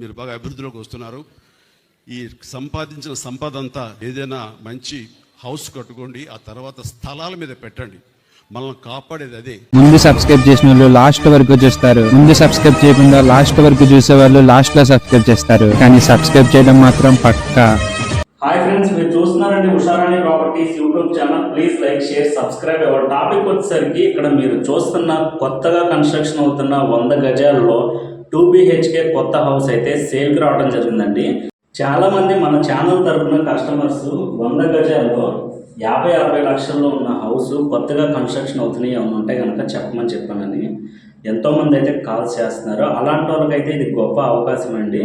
మీరు బాగా అభివృద్ధిలోకి వస్తున్నారు. ఈ సంపాదించిన సంపద అంతా ఏదైనా మంచి హౌస్ కట్టుకోండి ఆ తర్వాత స్థలాల మీద పెట్టండి. మనల్ని కాపాడేది అదే. ముందు సబ్స్క్రైబ్ చేసిన వాళ్ళు లాస్ట్ వరకు చూస్తారు. ముందు సబ్స్క్రైబ్ చేయకుండా లాస్ట్ వరకు చూసే వాళ్ళు లాస్ట్లో సబ్స్క్రైబ్ చేస్తారు. కానీ సబ్స్క్రైబ్ చేయడం మాత్రం పక్కా. హాయ్ ఫ్రెండ్స్ మీరు చూస్తున్నారండి Usharani properties YouTube channel. Please like share subscribe ఎవరు టాపిక్ వచ్చేసరికి ఇక్కడ మీరు చూస్తున్న కొత్తగా కన్స్ట్రక్షన్ అవుతున్న వంద గజాల్లో టూ బిహెచ్కే కొత్త హౌస్ అయితే సేల్కి రావడం జరిగిందండి. చాలామంది మన ఛానల్ తరఫున కస్టమర్స్ వంద గజాల్లో యాభై అరవై లక్షల్లో ఉన్న హౌస్ కొత్తగా కన్స్ట్రక్షన్ అవుతున్నాయి ఏమైనా ఉంటే కనుక చెప్పమని చెప్పానని ఎంతోమంది అయితే కాల్స్ చేస్తున్నారు. అలాంటి వాళ్ళకైతే ఇది గొప్ప అవకాశం అండి.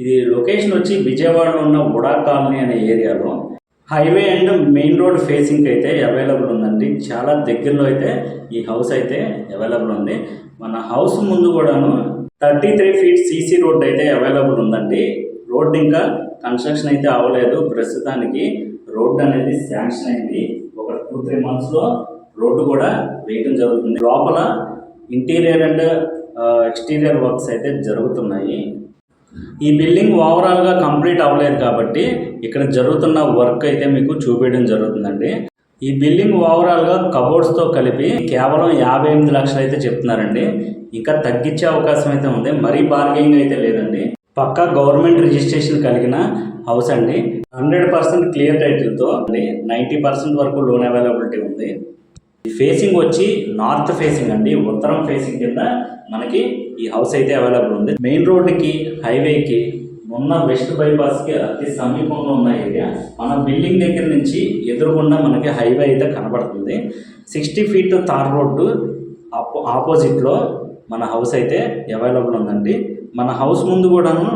ఇది లొకేషన్ వచ్చి విజయవాడలో ఉన్న ఉడా కాలనీ అనే ఏరియాలో. Highway and main road facing అయితే అవైలబుల్ ఉందండి. చాలా దగ్గరలో అయితే ఈ హౌస్ అయితే అవైలబుల్ ఉంది. మన హౌస్ ముందు కూడాను thirty three feet CC road అయితే అవైలబుల్ ఉందండి. రోడ్ ఇంకా కన్స్ట్రక్షన్ అయితే అవ్వలేదు. ప్రస్తుతానికి రోడ్ అనేది శాంక్షన్ అయింది. ఒక టూ త్రీ మంత్స్లో రోడ్డు కూడా వేయడం జరుగుతుంది. లోపల ఇంటీరియర్ అండ్ ఎక్స్టీరియర్ వర్క్స్ అయితే జరుగుతున్నాయి. ఈ బిల్డింగ్ ఓవరాల్గా కంప్లీట్ అవ్వలేదు కాబట్టి ఇక్కడ జరుగుతున్న వర్క్ అయితే మీకు చూపించడం జరుగుతుందండి. ఈ బిల్డింగ్ ఓవరాల్గా కబోర్డ్స్తో కలిపి కేవలం యాభై ఎనిమిది లక్షలు అయితే చెప్తున్నారండి. ఇంకా తగ్గించే అవకాశం అయితే ఉంది. మరీ బార్గెనింగ్ అయితే లేదండి. పక్కా గవర్నమెంట్ రిజిస్ట్రేషన్ కలిగిన హౌస్ అండి. హండ్రెడ్ పర్సెంట్ క్లియర్ టైటిల్తో అండి. నైంటీ పర్సెంట్ వరకు లోన్ అవైలబిలిటీ ఉంది. ఈ ఫేసింగ్ వచ్చి నార్త్ ఫేసింగ్ అండి. ఉత్తరం ఫేసింగ్ కింద మనకి ఈ హౌస్ అయితే అవైలబుల్ ఉంది. మెయిన్ రోడ్డుకి హైవేకి ఉన్న వెస్ట్ బైపాస్కి అతి సమీపంలో ఉన్న ఏరియా. మన బిల్డింగ్ దగ్గర నుంచి ఎదురుగుండా మనకి హైవే అయితే కనబడుతుంది. సిక్స్టీ ఫీట్ తార్ రోడ్డు ఆపో ఆపోజిట్లో మన హౌస్ అయితే అవైలబుల్ ఉందండి. మన హౌస్ ముందు కూడాను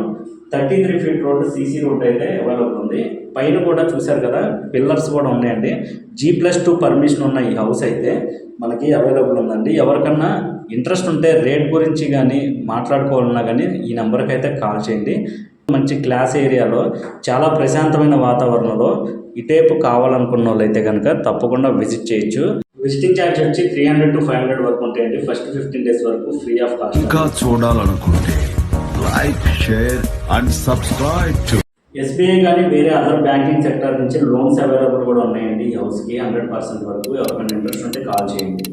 thirty three feet road CC road అయితే అవైలబుల్ ఉంది. పైన కూడా చూశారు కదా పిల్లర్స్ కూడా ఉన్నాయండి. జీ ప్లస్ టూ పర్మిషన్ ఉన్న ఈ హౌస్ అయితే మనకి అవైలబుల్ ఉందండి. ఎవరికన్నా ఇంట్రెస్ట్ ఉంటే రేట్ గురించి కానీ మాట్లాడుకోవాలన్నా కానీ ఈ నెంబర్కి అయితే కాల్ చేయండి. మంచి క్లాస్ ఏరియాలో చాలా ప్రశాంతమైన వాతావరణంలో ఇటేపు కావాలనుకున్న వాళ్ళు అయితే కనుక తప్పకుండా విజిట్ చేయొచ్చు. విజిటింగ్ ఛార్జ్ వచ్చి three hundred to five hundred వరకు ఉంటాయండి. ఫస్ట్ ఫిఫ్టీన్ డేస్ వరకు ఫ్రీ ఆఫ్ కాస్ట్. ఇంకా చూడాలనుకుంటే like share and subscribe to SBI కానీ వేరే అదర్ బ్యాంకింగ్ సెక్టర్ నుంచి లోన్స్ అవైలబుల్ కూడా ఉన్నాయండి. ఈ హౌస్కి హండ్రెడ్ పర్సెంట్ వరకు ఎవరికైనా ఇంట్రెస్ట్ ఉంటే కాల్ చేయండి.